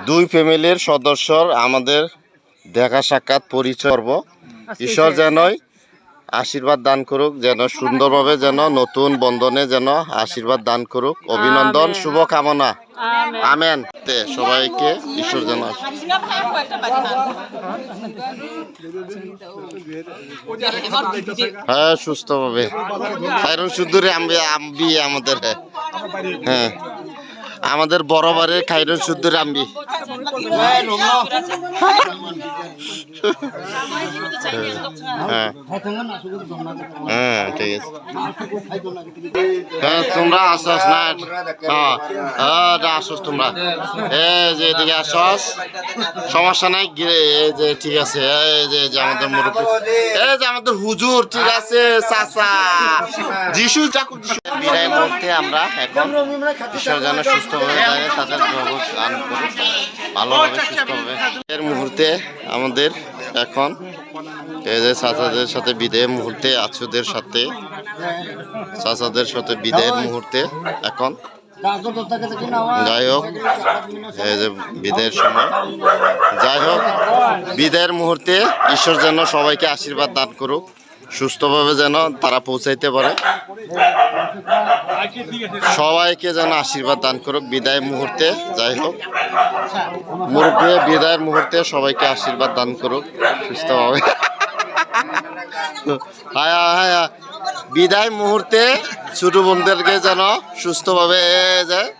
দুই ফ্যামিলির সদস্যর আমাদের দেখা সাক্ষাৎ পরিচয় পর্ব ঈশ্বর যেনই আশীর্বাদ দান করুক যেন সুন্দরভাবে যেন নতুন বন্ধনে যেন আশীর্বাদ দান করুক। অভিনন্দন। শুভকামনা। আমেন। সবাইকে ঈশ্বর যেন হ্যাঁ সুস্থভাবে। আম্বি আম্বি আমাদের। হ্যাঁ। আমাদের বড় বাড়ির খাইরুন সুন্দরী আম্বি হ্যাঁ। হ্যাঁ ঠিক আছে। হ্যাঁ তোমরা আসস না হ্যাঁ হ্যাঁ আসস তোমরা। এই যে এদিকে আসস সমস্যা নাই এই যে ঠিক আছে, এই যে যে আমাদের মুরব্বী। এই যে আমাদের হুজুর, ঠিক আছে, চাচা। যিশু চাকু বিদায় মুহূর্তে আমরা এখন যেন সুস্থভাবে যায়, তাদের জগৎ সুস্থভাবে এর মুহূর্তে আমাদের এখন যে চাচাদের সাথে বিদায়ের মুহূর্তে আছুদের সাথে, চাচাদের সাথে বিদায়ের মুহূর্তে এখন যাই হোক এই যে বিদায়ের সময়। যাই হোক বিদায়ের মুহূর্তে ঈশ্বর যেন সবাইকে আশীর্বাদ দান করুক, সুস্থভাবে যেন তারা পৌঁছাইতে পারে। সবাইকে যেন আশীর্বাদ দান করুক বিদায় মুহূর্তে, যাই হোক। মুরব্বী বিদায়ের মুহূর্তে সবাইকে আশীর্বাদ দান করুক, সুস্থভাবে। হায়া হায়া। বিদায় মুহূর্তে ছোট বোনদেরকে যেন সুস্থভাবে যায়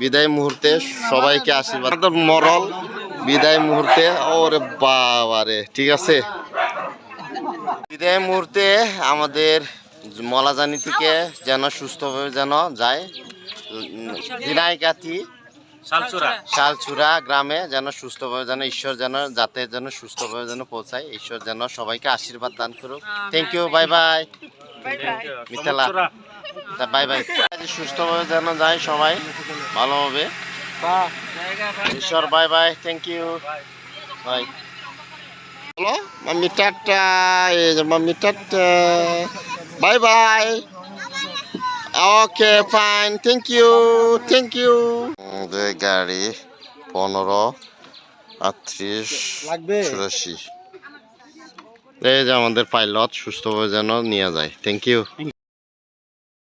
বিদায় মুহূর্তে সবাইকে আশীর্বাদ। মরল বিদায় মুহূর্তে, ওরে বাবারে, ঠিক আছে? বিদায় মুহূর্তে আমাদের মলাজানি থেকে যেন সুস্থভাবে যেন যায়। দিনাইকাতি শালচুরা। শালচুরা গ্রামে যেন সুস্থভাবে যেন ঈশ্বর যেন যাতে যেন সুস্থভাবে যেন পৌঁছায়। ঈশ্বর যেন সবাইকে আশীর্বাদ দান করুক। থ্যাংক ইউ বাই বাই মিতালা। বাই বাই সুস্থভাবে যেন যায় সবাই ভালোভাবে। ঈশ্বর bye bye thank you bye hello mummy tata এই bye. Okay, fine. Thank you. Thank fine thank you thank you গাড়ি পনেরো আটত্রিশ চুরাশি এই যে আমাদের পাইলট সুস্থভাবে যেন নিয়ে যায় থ্যাংক ইউ